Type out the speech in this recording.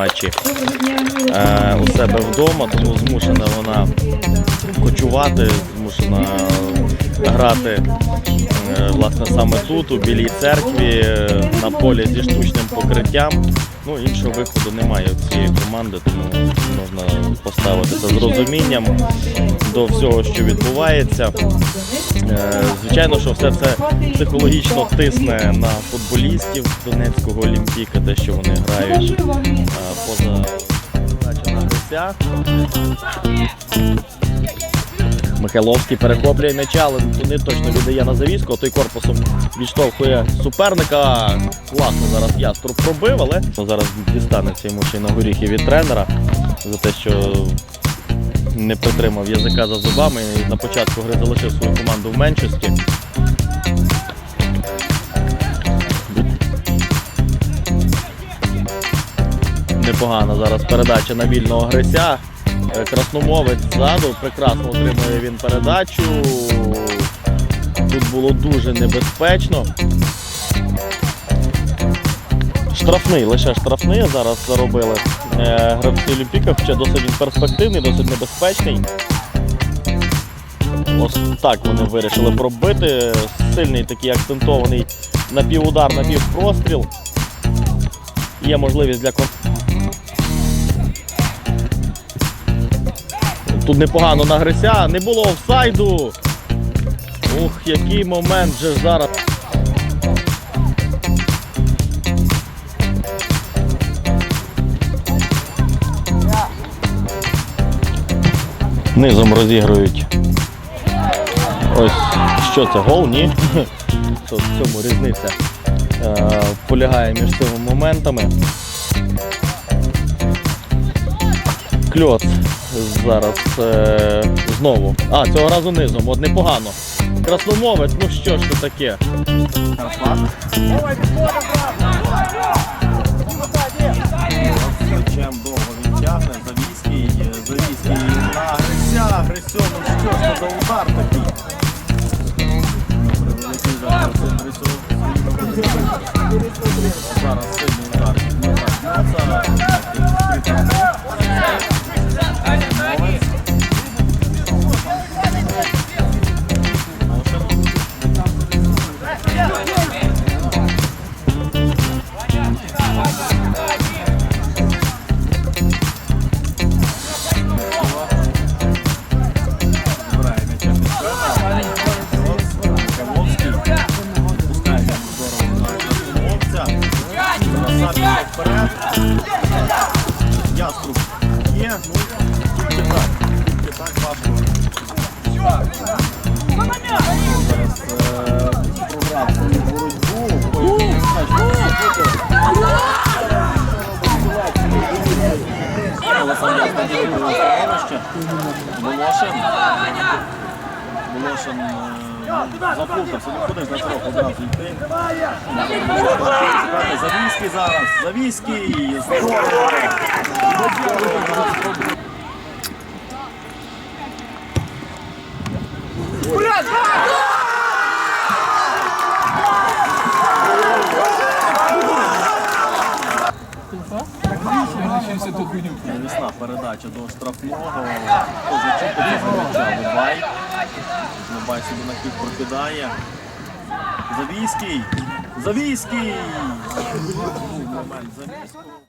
матчі е, у себе вдома, тому змушена вона кочувати, змушена грати е, власне саме тут, у Білій церкві, е, на полі зі штучним покриттям. Ну, іншого виходу немає у цієї команди, тому можна поставитися з розумінням до всього, що відбувається. Е, Звичайно, що все це психологічно тисне на футболістів Донецького Олімпіка, те, що вони грають е, поза на. Михайловський перехоплює м'яча, але не точно віддає на завіску, а той корпусом відштовхує суперника. Класно зараз яструб пробив, але зараз дістанеться йому ще й на горіхи від тренера за те, що не притримав язика за зубами і на початку гри залишив свою команду в меншості. Непогана зараз передача на вільного грися. Е, Красномовець ззаду, прекрасно отримує він передачу. Тут було дуже небезпечно. Штрафний, лише штрафний зараз заробили е, гравці Олімпіка, хоча досить він перспективний, досить небезпечний. Ось так вони вирішили пробити. Сильний такий акцентований напівудар, напівпростріл. Є можливість для. Тут непогано на Грися, не було офсайду. Ух, який момент же зараз. Низом розігрують. Ось що це гол, ні? То в цьому різниця е, полягає між цими моментами. Кльоц зараз е, знову. А, цього разу низом, от непогано. Красномовець, ну що ж це таке? Це за удар такий? Добре, великий зараз Грисьо. Вперед. Яструб ну тільки так. Тільки так важко. Зараз е. Волошин заплутався, не ходив на трохи одразу йти. Завійський зараз. Завійський. Здорово. Навісна передача до штрафного. Позичити за м'яча Лубай. Лубай собі на хід прокидає. Завійський. Завійський! Момент Завійського.